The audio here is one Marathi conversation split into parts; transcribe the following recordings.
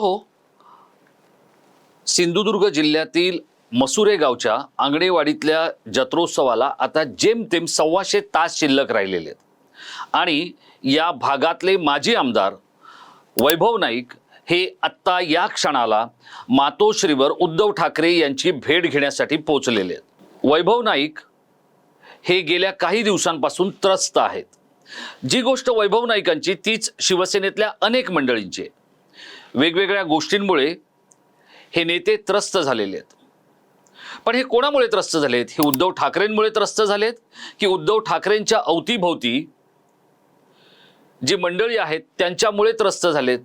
हो. सिंधुदुर्ग जिल्ह्यातील मसुरे गावच्या आंगणेवाडीतल्या जत्रोत्सवाला आता जेमतेम सव्वाशे तास शिल्लक राहिलेले आहेत. आणि या भागातले माजी आमदार वैभव नाईक हे आत्ता या क्षणाला मातोश्रीवर उद्धव ठाकरे यांची भेट घेण्यासाठी पोचलेले आहेत. वैभव नाईक हे गेल्या काही दिवसांपासून त्रस्त आहेत. जी गोष्ट वैभव नाईकांची तीच शिवसेनेतल्या अनेक मंडळींची आहे. वेगवेगळ्या गोष्टींमुळे हे नेते त्रस्त झालेले आहेत. पण हे कोणामुळे त्रस्त झालेत? हे उद्धव ठाकरेंमुळे त्रस्त झालेत? की उद्धव ठाकरेंच्या अवतीभोवती जी मंडळी आहेत त्यांच्यामुळे त्रस्त झालेत?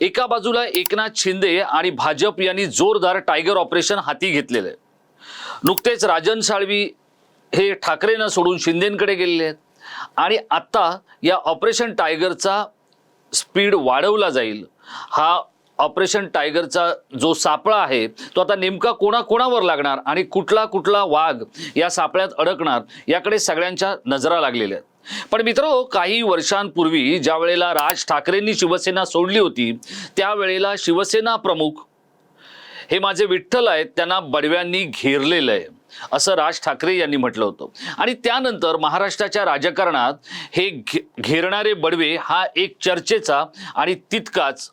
एका बाजूला एकनाथ शिंदे आणि भाजप यांनी जोरदार टायगर ऑपरेशन हाती घेतलेलं आहे. नुकतेच राजन साळवी हे ठाकरेंना सोडून शिंदेंकडे गेलेले आहेत. आणि आत्ता या ऑपरेशन टायगरचा स्पीड वाढवला जाईल. हा ऑपरेशन टायगरचा जो सापळा आहे तो आता नेमका कोणाकोणावर लागणार आणि कुठला कुठला वाघ या सापळ्यात अडकणार याकडे सगळ्यांच्या नजरा लागलेल्या आहेत. पण मित्र काही वर्षांपूर्वी ज्या वेळेला राज ठाकरेंनी शिवसेना सोडली होती त्यावेळेला शिवसेना प्रमुख हे माझे विठ्ठल आहेत त्यांना बडव्यांनी घेरलेलं आहे. असं राज ठाकरे यांनी म्हटलं होतं. आणि त्यानंतर महाराष्ट्राच्या राजकारणात हे घे घेरणारे बडवे हा एक चर्चेचा आणि तितकाच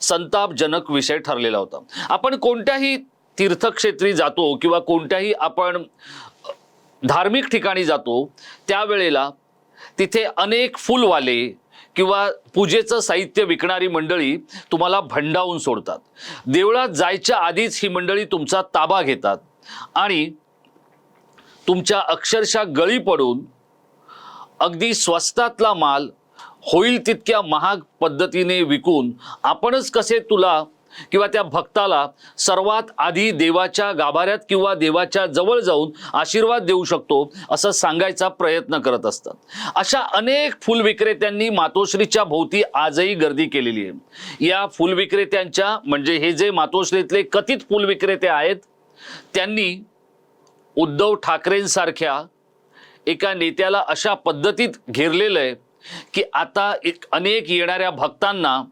संतापजनक विषय ठरलेला होता. आपण कोणत्याही तीर्थक्षेत्री जातो किंवा कोणत्याही आपण धार्मिक ठिकाणी जातो त्यावेळेला तिथे अनेक फुलवाले किंवा पूजेचं साहित्य विकणारी मंडळी तुम्हाला भंडावून सोडतात. देवळात जायच्या आधीच ही मंडळी तुमचा ताबा घेतात आणि तुमच्या अक्षरशः गळी पडून अगदी स्वस्तातला माल होईल तितक्या महाग पद्धतीने विकून आपणच कसे तुला किंवा त्या भक्ताला सर्वात आधी देवाच्या गाभाऱ्यात किंवा देवाच्या जवळ जाऊन आशीर्वाद देऊ शकतो असं सांगायचा प्रयत्न करत असतात. अशा अनेक फुल विक्रेत्यांनी मातोश्रीच्या भोवती आजही गर्दी केलेली आहे. या फुल विक्रेत्यांच्या म्हणजे हे जे मातोश्रीतले कथित फुल विक्रेते आहेत त्यांनी उद्धव ठाकरेंसारख्या एका नेत्याला अशा पद्धतीत घेरलेलं आहे की आता एक अनेक येणाऱ्या भक्तांना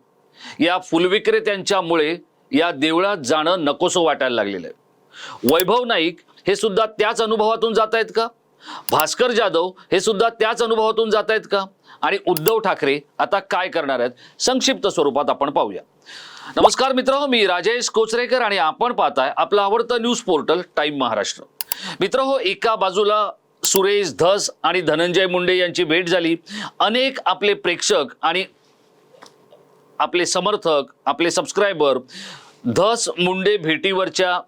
या फुलविक्रेत्यांच्यामुळे या देवळात जाणं नकोसं वाटायला लागलेलं आहे वैभव नाईक हे सुद्धा त्याच अनुभवातून जात आहेत का? भास्कर जाधव हे सुद्धा त्याच अनुभवातून जात आहेत का? आणि उद्धव ठाकरे आता काय करणार आहेत? संक्षिप्त स्वरूपात आपण पाहूया. नमस्कार मित्रांनो मी राजेश कोचरेकर आणि आपण पाहताय आपलं आवडतं न्यूज पोर्टल टाईम महाराष्ट्र. मित्र हो एका बाजूला सुरेश धस आणि धनंजय मुंडे यांची भेट झाली. अनेक आपले प्रेक्षक आणि आपले समर्थक आपले सबस्क्रायबर धस मुंडे भेटीवरच्या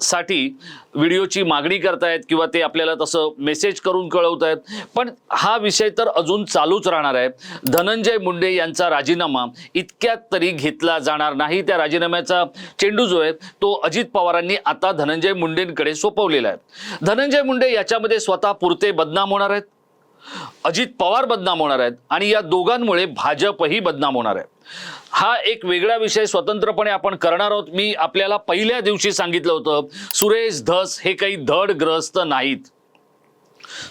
साठी व्हिडिओची मागणी करतायत किंवा ते आपल्याला तसं मेसेज करून कळवत आहेत पण हा विषय तर अजून चालूच राहणार आहे. धनंजय मुंडे यांचा राजीनामा इतक्यात तरी घेतला जाणार नाही. त्या राजीनाम्याचा चेंडू जो आहे तो अजित पवारांनी आता धनंजय मुंडेंकडे सोपवलेला आहे. धनंजय मुंडे याच्यामध्ये स्वतः पुरते बदनाम होणार आहेत. अजित पवार बदनाम होणार आहेत. आणि या दोघांमुळे भाजपही बदनाम होणार आहे. हा एक वेगळा विषय स्वतंत्रपणे आपण करणार आहोत. मी आपल्याला पहिल्या दिवशी सांगितलं होतं सुरेश धस हे काही धडग्रस्त नाहीत.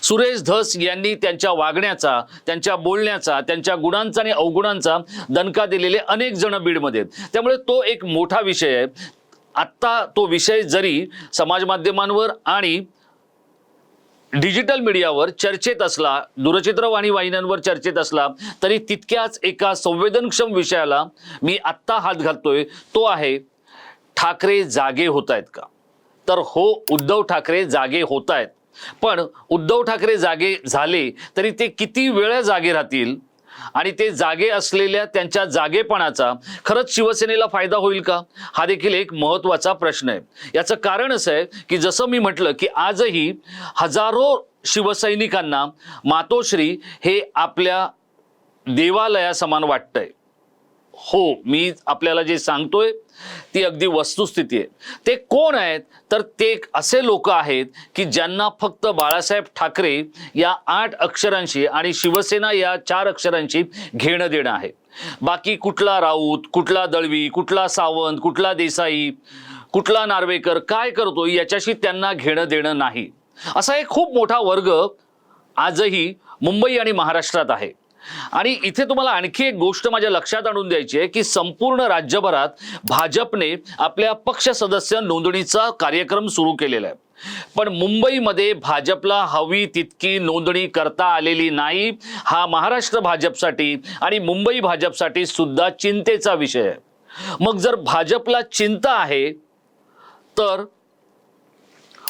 सुरेश धस यांनी त्यांच्या वागण्याचा त्यांच्या बोलण्याचा त्यांच्या गुणांचा आणि अवगुणांचा दणका दिलेले अनेक जण बीडमध्ये आहेत. त्यामुळे तो एक मोठा विषय आहे. आत्ता तो विषय जरी समाज माध्यमांवर आणि डिजिटल मीडियावर चर्चेत असला दूरचित्रवाणी वाहिन्यांवर चर्चेत असला तरी तितक्याच एका संवेदनक्षम विषयाला मी आत्ता हात घालतोय तो आहे ठाकरे जागे होत आहेत का? तर हो उद्धव ठाकरे जागे होत आहेत पण उद्धव ठाकरे जागे झाले तरी ते किती वेळ जागे राहतील? आणि ते जागे असलेल्या त्यांच्या जागेपणाचा खरंच शिवसेनेला फायदा होईल का? हा देखील एक महत्त्वाचा प्रश्न आहे. याचं कारण असं आहे की जसं मी म्हटलं की आजही हजारो शिवसैनिकांना मातोश्री हे आपल्या देवालयासमान वाटतंय. हो मी आपल्याला जे सांगतोय ती अगदी वस्तुस्थिती आहे. ते कोण आहेत? तर ते एक असे लोक आहेत की ज्यांना फक्त बाळासाहेब ठाकरे या आठ अक्षरांशी आणि शिवसेना या चार अक्षरांशी घेणं देणं आहे. बाकी कुठला राऊत कुठला दळवी कुठला सावंत कुठला देसाई कुठला नार्वेकर काय करतो याच्याशी त्यांना घेणं देणं नाही. असा एक खूप मोठा वर्ग आजही मुंबई आणि महाराष्ट्रात आहे. आणि इथे तुम्हाला आणखी एक गोष्ट माझ्या लक्षात आणून द्यायची आहे की संपूर्ण राज्यभरात भाजपने आपल्या पक्ष सदस्य नोंदणीचा कार्यक्रम सुरू केलेला आहे. पण मुंबईमध्ये भाजपला हवी तितकी नोंदणी करता आलेली नाही. हा महाराष्ट्र भाजपसाठी आणि मुंबई भाजपसाठी सुद्धा चिंतेचा विषय आहे. मग जर भाजपला चिंता आहे तर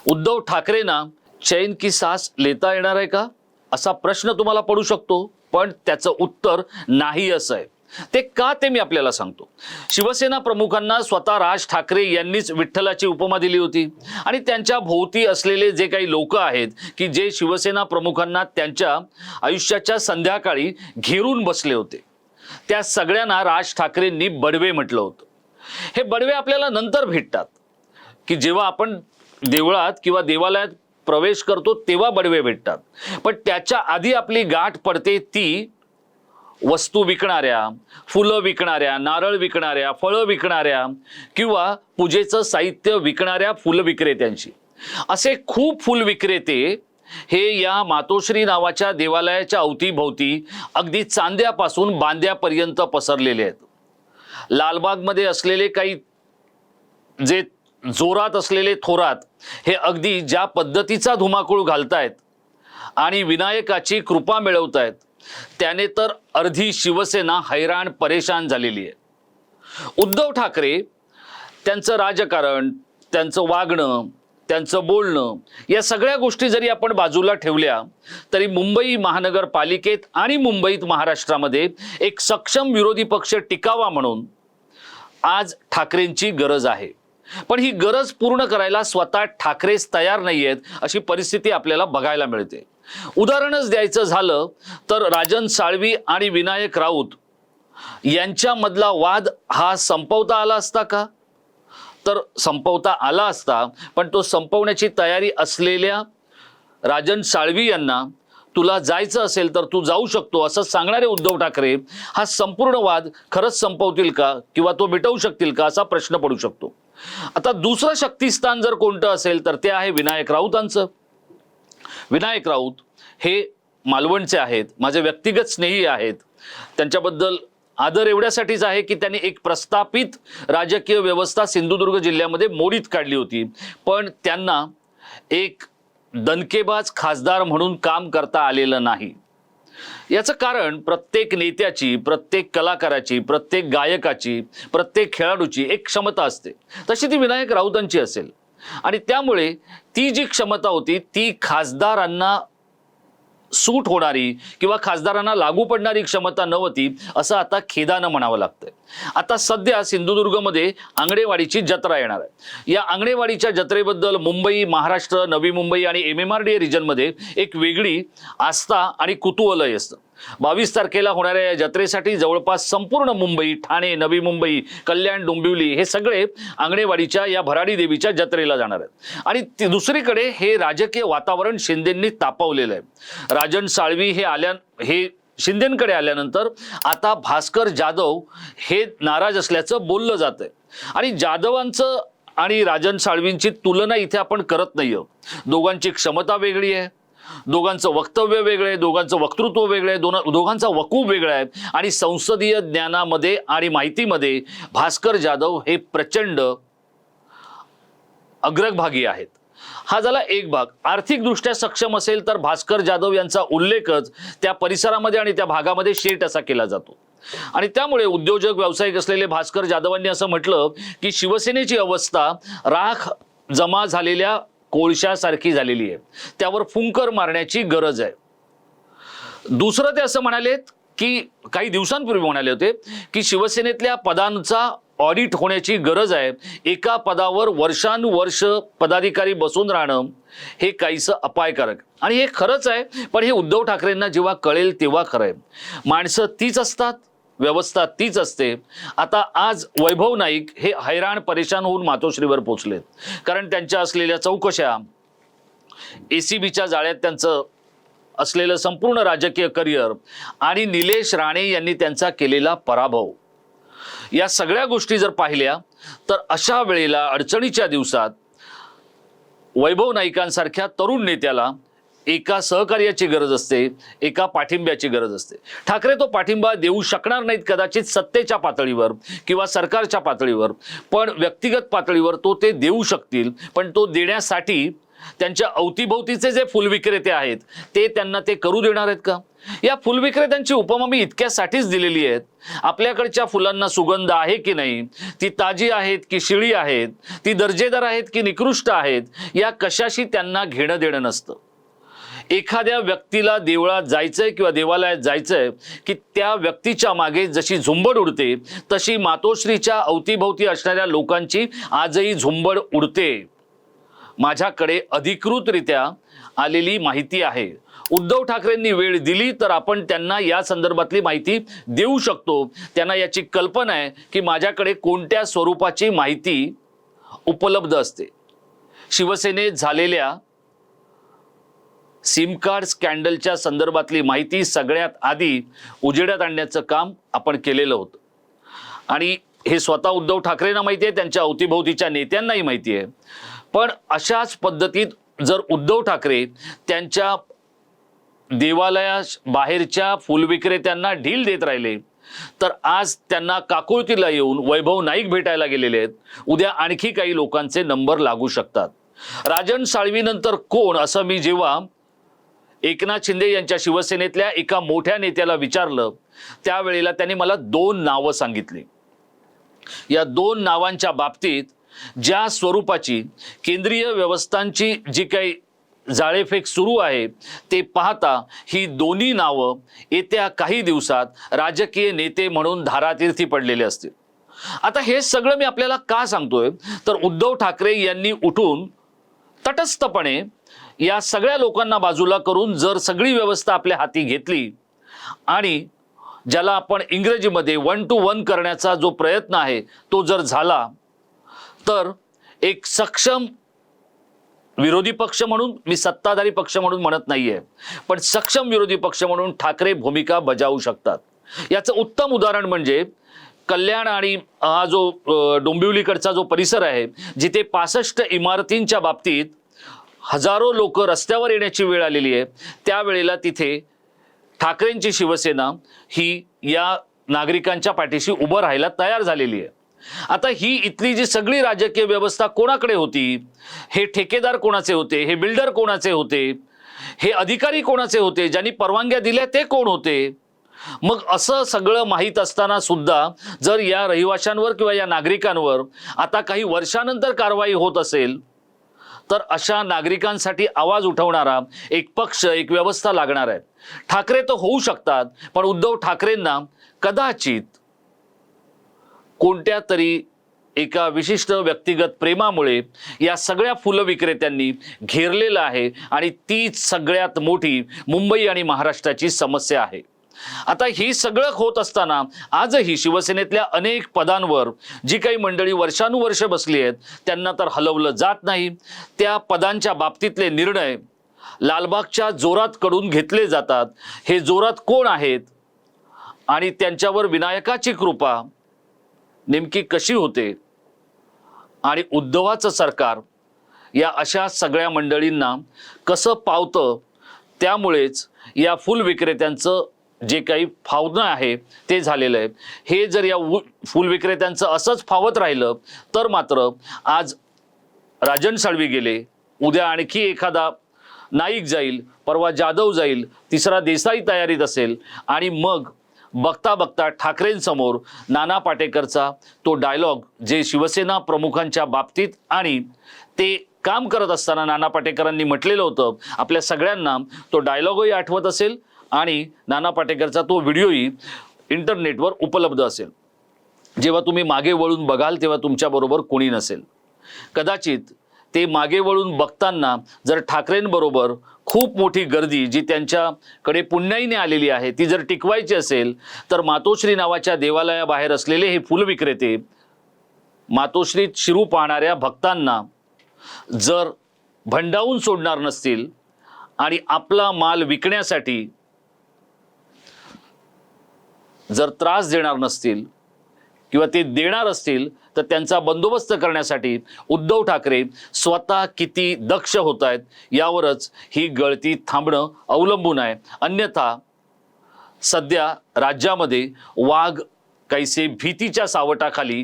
उद्धव ठाकरेंना चैन की सास लेता येणार आहे का? असा प्रश्न तुम्हाला पडू शकतो. पण त्याचं उत्तर नाही असं आहे. ते का ते मी आपल्याला सांगतो. शिवसेना प्रमुखांना स्वतः राज ठाकरे यांनीच विठ्ठलाची उपमा दिली होती. आणि त्यांच्या भोवती असलेले जे काही लोक आहेत की जे शिवसेना प्रमुखांना त्यांच्या आयुष्याच्या संध्याकाळी घेरून बसले होते. त्या सगळ्यांना राज ठाकरेंनी बडवे म्हटलं होतं. हे बडवे आपल्याला नंतर भेटतात. की जेव्हा आपण देवळात किंवा देवालयात प्रवेश करतो तेव्हा बडवे भेटतात. पण त्याच्या आधी आपली गाठ पडते ती वस्तू विकणाऱ्या फुलं विकणाऱ्या नारळ विकणाऱ्या फळं विकणाऱ्या किंवा पूजेचं साहित्य विकणाऱ्या फुल विक्रेत्यांशी. असे खूप फुल विक्रेते हे या मातोश्री नावाच्या देवालयाच्या अवतीभोवती अगदी चांद्यापासून बांद्यापर्यंत पसरलेले आहेत. लालबागमध्ये असलेले काही जे जोरात असलेले थोरात हे अगदी ज्या पद्धतीचा धुमाकूळ घालतायत आणि विनायकाची कृपा मिळवतायत त्याने तर अर्धी शिवसेना हैराण परेशान झालेली आहे. उद्धव ठाकरे त्यांचं राजकारण त्यांचं वागणं त्यांचं बोलणं या सगळ्या गोष्टी जरी आपण बाजूला ठेवल्या तरी मुंबई महानगरपालिकेत आणि मुंबईत महाराष्ट्रामध्ये एक सक्षम विरोधी पक्ष टिकावा म्हणून आज ठाकरेंची गरज आहे. पण ही गरज पूर्ण करायला स्वतः ठाकरेच तयार नाही आहेत अशी परिस्थिती आपल्याला बघायला मिळते. उदाहरणच द्यायचं झालं तर राजन साळवी आणि विनायक राऊत यांच्यामधला वाद हा संपवता आला असता का? तर संपवता आला असता पण तो संपवण्याची तयारी असलेल्या राजन साळवी यांना तुला जायचं असेल तर तू जाऊ शकतो असं सांगणारे उद्धव ठाकरे हा संपूर्ण वाद खरंच संपवतील का किंवा तो मिटवू शकतील का असा प्रश्न पडू शकतो. आता दुसरं शक्तिस्थान जर कोणतं असेल तर ते आहे विनायक राऊतांचं. विनायक राऊत हे मालवणचे आहेत माझे व्यक्तिगत स्नेही आहेत. त्यांच्याबद्दल आदर एवढ्यासाठीच आहे की त्यांनी एक प्रस्थापित राजकीय व्यवस्था सिंधुदुर्ग जिल्ह्यामध्ये मोडीत काढली होती. पण त्यांना एक दणकेबाज खासदार म्हणून काम करता आलेलं नाही. याचं कारण प्रत्येक नेत्याची प्रत्येक कलाकाराची प्रत्येक गायकाची प्रत्येक खेळाडूची एक क्षमता असते. तशी ती विनायक राऊतांची असेल. आणि त्यामुळे ती जी क्षमता होती ती खासदारांना सूट होणारी किंवा खासदारांना लागू पडणारी क्षमता नव्हती असं आता खेदानं म्हणावं लागतंय. आता सध्या सिंधुदुर्गमध्ये आंगणेवाडीची जत्रा येणार आहे. या आंगणेवाडीच्या जत्रेबद्दल मुंबई महाराष्ट्र नवी मुंबई आणि एम एम आर डी रिजनमध्ये एक वेगळी आस्था आणि कुतूहलही असतं. बावीस तारखेला होणाऱ्या या जत्रेसाठी जवळपास संपूर्ण मुंबई ठाणे नवी मुंबई कल्याण डोंबिवली हे सगळे आंगणेवाडीच्या या भराडी देवीच्या जत्रेला जाणार आहेत. आणि दुसरीकडे हे राजकीय वातावरण शिंदेंनी तापवलेलं आहे. राजन साळवी हे आल्या हे शिंदेंकडे आल्यानंतर आता भास्कर जाधव हे नाराज असल्याचं बोललं जात आहे. आणि जाधवांचं आणि राजन साळवींची तुलना इथे आपण करत नाही दोघांची क्षमता वेगळी आहे. दोघांचं वक्तव्य वेगळं आहे दोघांचं वक्तृत्व वेगळं आहे दोन दोघांचा वकूब वेगळा आहे. आणि संसदीय ज्ञानामध्ये आणि माहितीमध्ये भास्कर जाधव हे प्रचंड अग्रभागी आहेत. हा झाला एक भाग. आर्थिकदृष्ट्या सक्षम असेल तर भास्कर जाधव यांचा उल्लेखच त्या परिसरामध्ये आणि त्या भागामध्ये शेट असा केला जातो. आणि त्यामुळे उद्योजक व्यावसायिक असलेले भास्कर जाधवांनी असं म्हटलं की शिवसेनेची अवस्था राख जमा झालेल्या कोळशासारखी झालेली आहे. त्यावर फुंकर मारण्याची गरज आहे. दुसरं ते असं म्हणालेत की काही दिवसांपूर्वी म्हणाले होते की शिवसेनेतल्या पदांचा ऑडिट होण्याची गरज आहे. एका पदावर वर्षानुवर्ष पदाधिकारी बसून राहणं हे काहीसं अपायकारक. आणि हे खरंच आहे पण हे उद्धव ठाकरेंना जेव्हा कळेल तेव्हा खरं आहे. माणसं तीच असतात. व्यवस्था तीच असते. आता आज वैभव नाईक हे हैराण परेशान होऊन मातोश्रीवर पोचलेत. कारण त्यांच्या असलेल्या चौकशा ए सी बीच्या जाळ्यात त्यांचं असलेलं संपूर्ण राजकीय करिअर आणि निलेश राणे यांनी त्यांचा केलेला पराभव. या सगळ्या गोष्टी जर पाहिल्या तर अशा वेळेला अडचणीच्या दिवसात वैभव नाईकांसारख्या तरुण नेत्याला एका सहकार्याची गरज असते एका पाठिंब्याची गरज असते. ठाकरे तो पाठिंबा देऊ शकणार नाहीत कदाचित सत्तेच्या पातळीवर किंवा सरकारच्या पातळीवर पण व्यक्तिगत पातळीवर तो ते देऊ शकतील पण तो देण्यासाठी त्यांच्या अवतीभोवतीचे जे फुलविक्रेते आहेत ते त्यांना ते करू देणार आहेत का? या फुलविक्रेत्यांची उपमा मी इतक्यासाठीच दिलेली आहेत. आपल्याकडच्या फुलांना सुगंध आहे की नाही ती ताजी आहेत की शिळी आहेत ती दर्जेदार आहेत की निकृष्ट आहेत या कशाशी त्यांना घेणं देणं नसतं. एखाद्या व्यक्तीला देवळात जायचंय किंवा देवालयात जायचंय की त्या व्यक्तीच्या मागे जशी झुंबड उडते तशी मातोश्रीच्या अवतीभोवती असणाऱ्या लोकांची आजही झुंबड उडते. माझ्याकडे अधिकृतरित्या आलेली माहिती आहे. उद्धव ठाकरेंनी वेळ दिली तर आपण त्यांना या संदर्भातली माहिती देऊ शकतो. त्यांना याची कल्पना आहे की माझ्याकडे कोणत्या स्वरूपाची माहिती उपलब्ध असते. शिवसेनेत झालेल्या सिम कार्ड स्कॅन्डलच्या संदर्भातली माहिती सगळ्यात आधी उजेडात आणण्याचं काम आपण केलेलं होतं. आणि हे स्वतः उद्धव ठाकरेंना माहिती आहे त्यांच्या अवतीभोवतीच्या नेत्यांनाही माहिती आहे. पण अशाच पद्धतीत जर उद्धव ठाकरे त्यांच्या देवालया बाहेरच्या फुलविक्रेत्यांना ढील देत राहिले तर आज त्यांना काकुळतीला येऊन वैभव नाईक भेटायला गेलेले आहेत. उद्या आणखी काही लोकांचे नंबर लागू शकतात. राजन साळवीनंतर कोण असं मी जेव्हा एकनाथ शिंदे यांच्या शिवसेनेतल्या एका मोठ्या नेत्याला विचारलं त्यावेळेला त्यांनी मला दोन नावं सांगितली. या दोन नावांच्या बाबतीत ज्या स्वरूपाची केंद्रीय व्यवस्थांची जी काही जाळेफेक सुरू आहे ते पाहता ही दोन्ही नावं येत्या काही दिवसात राजकीय नेते म्हणून धारातीर्थी पडलेले असतील. आता हे सगळं मी आपल्याला का सांगतोय? तर उद्धव ठाकरे यांनी उठून तटस्थपणे या सगळ्या लोकांना बाजूला करून जर सगळी व्यवस्था आपल्या हाती घेतली आणि ज्याला आपण इंग्रजीमध्ये वन टू वन करण्याचा जो प्रयत्न आहे तो जर झाला तर एक सक्षम विरोधी पक्ष म्हणून मी सत्ताधारी पक्ष म्हणून म्हणत नाहीये पण सक्षम विरोधी पक्ष म्हणून ठाकरे भूमिका बजावू शकतात. याचं उत्तम उदाहरण म्हणजे कल्याण आणि हा जो डोंबिवलीकडचा जो परिसर आहे जिथे पासष्ट इमारतींच्या बाबतीत हजारो लोक रस्त्यावर येण्याची वेळ आलेली आहे. त्यावेळेला तिथे ठाकरेंची शिवसेना ही या नागरिकांच्या पाठीशी उभं राहायला तयार झालेली आहे. आता ही इथली जी सगळी राजकीय व्यवस्था कोणाकडे होती? हे ठेकेदार कोणाचे होते? हे बिल्डर कोणाचे होते? हे अधिकारी कोणाचे होते? ज्यांनी परवानग्या दिल्या ते कोण होते? मग असं सगळं माहीत असताना सुद्धा जर या रहिवाशांवर किंवा या नागरिकांवर आता काही वर्षानंतर कारवाई होत असेल तर अशा नागरिकांसाठी आवाज उठवणारा एक पक्ष एक व्यवस्था लागणार आहे. ठाकरे तर होऊ शकतात पण उद्धव ठाकरेंना कदाचित कोणत्या तरी एका विशिष्ट व्यक्तिगत प्रेमामुळे या सगळ्या फुलं विक्रेत्यांनी घेरलेलं आहे आणि तीच सगळ्यात मोठी मुंबई आणि महाराष्ट्राची समस्या आहे. आता ही सगळं होत असताना आजही शिवसेनेतल्या अनेक पदांवर जी काही मंडळी वर्षानुवर्ष बसली आहेत त्यांना तर हलवलं जात नाही. त्या पदांच्या बाबतीतले निर्णय लालबागच्या जोरात कडून घेतले जातात. हे जोरात कोण आहेत? आणि त्यांच्यावर विनायकाची कृपा नेमकी कशी होते? आणि उद्धवाचं सरकार या अशा सगळ्या मंडळींना कसं पावतं? त्यामुळेच या फुल विक्रेत्यांचं जे काही फावणं आहे ते झालेलं आहे. हे जर या उ- फुल विक्रेत्यांचं असंच फावत राहिलं तर मात्र आज राजन साळवी गेले. उद्या आणखी एखादा नाईक जाईल परवा जाधव जाईल तिसरा देसाई तयारीत असेल. आणि मग बघता बघता ठाकरेंसमोर नाना पाटेकरचा तो डायलॉग जे शिवसेना प्रमुखांच्या बाबतीत आणि ते काम करत असताना नाना पाटेकरांनी म्हटलेलं होतं आपल्या सगळ्यांना तो डायलॉगही आठवत असेल. आणि नाना पाटेकरचा तो व्हिडिओही इंटरनेटवर उपलब्ध असेल. जेव्हा तुम्ही मागे वळून बघाल तेव्हा तुमच्याबरोबर कोणी नसेल. कदाचित ते मागे वळून बघताना जर ठाकरेंबरोबर खूप मोठी गर्दी जी त्यांच्याकडे पुण्याईने आलेली आहे ती जर टिकवायची असेल तर मातोश्री नावाच्या देवालयाबाहेर असलेले हे फुल विक्रेते मातोश्रीत शिरू पाहणाऱ्या भक्तांना जर भंडावून सोडणार नसतील आणि आपला माल विकण्यासाठी जर त्रास देणार नसतील किंवा ते देणार असतील तर त्यांचा बंदोबस्त करण्यासाठी उद्धव ठाकरे स्वतः किती दक्ष होत आहेत यावरच ही गळती थांबणं अवलंबून आहे. अन्यथा सध्या राज्यामध्ये वाघ कैसे भीतीच्या सावटाखाली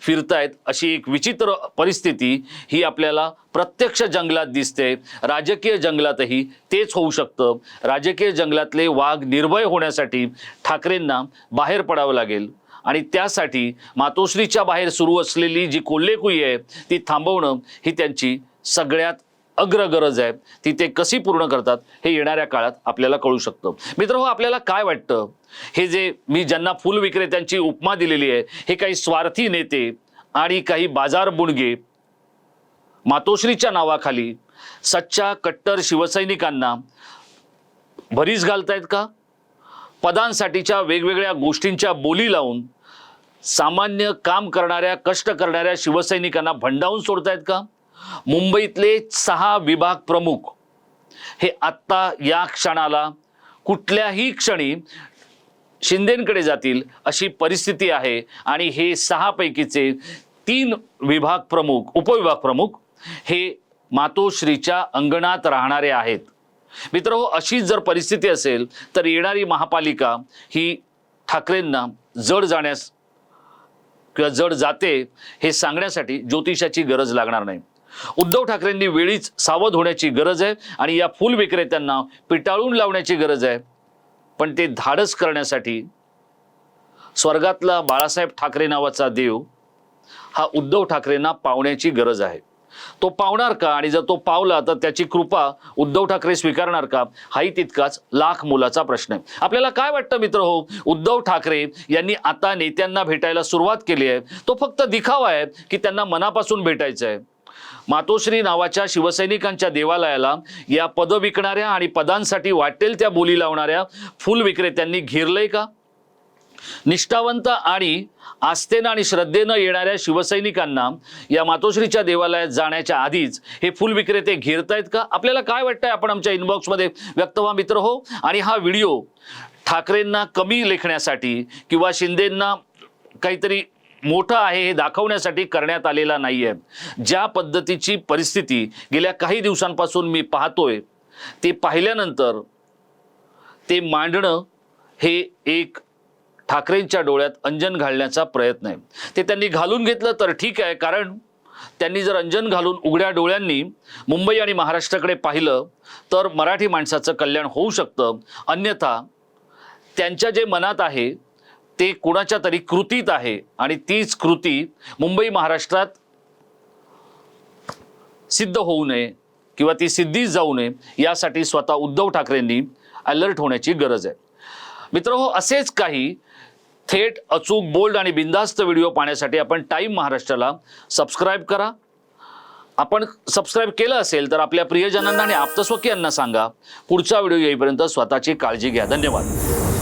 फिरतायत अशी एक विचित्र परिस्थिती ही आपल्याला प्रत्यक्ष जंगलात दिसते. राजकीय जंगलातही तेच होऊ शकतं. राजकीय जंगलातले वाघ निर्भय होण्यासाठी ठाकरेंना बाहेर पडावं लागेल. आणि त्यासाठी मातोश्रीच्या बाहेर सुरू असलेली जी कोल्हेकुई आहे ती थांबवणं ही त्यांची सगळ्यात अग्र गरज आहे ती ते कशी पूर्ण करतात हे येणाऱ्या काळात आपल्याला कळू शकतं. मित्र आपल्याला काय वाटतं? हे जे मी ज्यांना फुल विक्रेत्यांची उपमा दिलेली आहे हे काही स्वार्थी नेते आणि काही बाजार बुणगे मातोश्रीच्या नावाखाली सच्चा कट्टर शिवसैनिकांना भरीस घालतायत का? पदांसाठीच्या वेगवेगळ्या गोष्टींच्या बोली लावून सामान्य काम करणाऱ्या कष्ट करणाऱ्या शिवसैनिकांना भंडावून सोडतायत का? मुंबईतले सहा विभाग प्रमुख. हे आत्ता या क्षणाला कुठल्याही क्षणी शिंदेंकडे जातील अशी परिस्थिती आहे. आणि हे सहापैकीचे तीन विभाग प्रमुख उपविभाग प्रमुख हे मातोश्रीच्या अंगणात राहणारे आहेत. मित्र हो अशीच जर परिस्थिती असेल तर येणारी महापालिका ही ठाकरेंना जड जाण्यास किंवा जड जाते हे सांगण्यासाठी ज्योतिषाची गरज लागणार नाही. उद्धव ठाकरेंनी वेळीच सावध होण्याची गरज आहे आणि या फुल विक्रेत्यांना पिटाळून लावण्याची गरज आहे. पण ते धाडस करण्यासाठी स्वर्गातला बाळासाहेब ठाकरे नावाचा देव हा उद्धव ठाकरेंना पावण्याची गरज आहे. तो पावणार का? आणि जर तो पावला तर त्याची कृपा उद्धव ठाकरे स्वीकारणार का? हाही तितकाच लाख मोलाचा प्रश्न आहे. आपल्याला काय वाटतं मित्र हो? उद्धव ठाकरे यांनी आता नेत्यांना भेटायला सुरुवात केली आहे. तो फक्त दिखावा आहे की त्यांना मनापासून भेटायचं आहे. मातोश्री नावाच्या शिवसैनिकांच्या देवालयाला या पद विकणाऱ्या आणि पदांसाठी वाटेल त्या बोली लावणाऱ्या फुल विक्रेत्यांनी घेरलंय का? निष्ठावंत आणि आस्थेनं आणि श्रद्धेनं येणाऱ्या शिवसैनिकांना या मातोश्रीच्या देवालयात जाण्याच्या आधीच हे फुल विक्रेते घेरतायत का? आपल्याला काय वाटतंय आपण आमच्या इनबॉक्समध्ये व्यक्त व्हा मित्र हो. आणि हा व्हिडिओ ठाकरेंना कमी लेखण्यासाठी किंवा शिंदेंना काहीतरी मोठं आहे हे दाखवण्यासाठी करण्यात आलेला नाही आहे ज्या पद्धतीची परिस्थिती गेल्या काही दिवसांपासून मी पाहतोय ते पाहिल्यानंतर ते मांडणं हे एक ठाकरेंच्या डोळ्यात अंजन घालण्याचा प्रयत्न आहे. ते त्यांनी घालून घेतलं तर ठीक आहे कारण त्यांनी जर अंजन घालून उघड्या डोळ्यांनी मुंबई आणि महाराष्ट्राकडे पाहिलं तर मराठी माणसाचं कल्याण होऊ शकतं. अन्यथा त्यांच्या जे मनात आहे ते कुणाच्या तरी कृतीत आहे आणि तीच कृती मुंबई महाराष्ट्रात सिद्ध होऊ नये किंवा ती सिद्धीच जाऊ नये यासाठी स्वतः उद्धव ठाकरेंनी अलर्ट होण्याची गरज आहे. मित्र हो असेच काही थेट अचूक बोल्ड आणि बिंदास्त व्हिडिओ पाहण्यासाठी आपण टाईम महाराष्ट्राला सबस्क्राईब करा. आपण सबस्क्राईब केलं असेल तर आपल्या प्रियजनांना आणि आप्तस्वकीयांना सांगा. पुढचा व्हिडिओ येईपर्यंत स्वतःची काळजी घ्या. धन्यवाद.